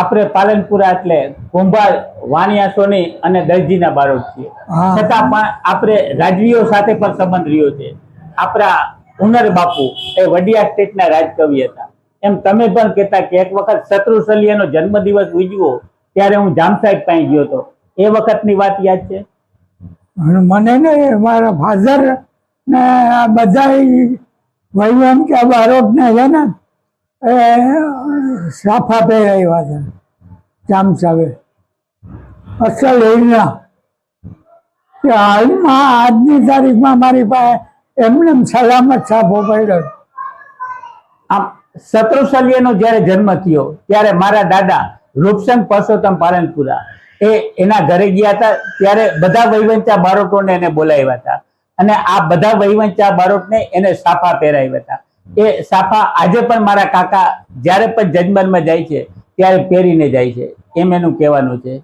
આપણે પાલનપુરા એટલે કુંભાર વાણિયા સોની અને દરજીના બાળક છીએ. છતાં પણ આપણે રાજવીઓ સાથે પણ સંબંધ રહ્યો છે. આપણા ઉનર બાપુ એ વડિયા સ્ટેટના રાજકવિ હતા. એમ તમે પણ કહેતા કે એક વખત શત્રુશલ્યનો જન્મદિવસ ઉજવો ત્યારે હું જામસાહેબ પાસે ગયો હતો. એ વખતની વાત યાદ છે? મને ને મારા ફાધર ને આ બધા વૈવન કે બારોટ ને છે ને એ, સાફા પહેરાવ્યા છે જામ સાહેબે અસલ એના કે હાલમાં આજની તારીખમાં મારી પાસે એમને સલામત સાફો પડ્યો આમ શત્રુશલ્યનો જ્યારે જન્મ થયો, ત્યારે મારા દાદા રૂપસંગ પરસોત્તમ પાલનપુરા એ એના ઘરે ગયા હતા, ત્યારે બધા વહીવંચા બાળકોને એને બોલાવ્યા હતા. અને આ બધા વહીવંચા બારોટને એને સાફા પહેરાવ્યા હતા. એ સાફા આજે પણ મારા કાકા જ્યારે પણ જજમાનમાં જાય છે, ત્યારે પહેરીને જાય છે. એમ એનું કહેવાનું છે.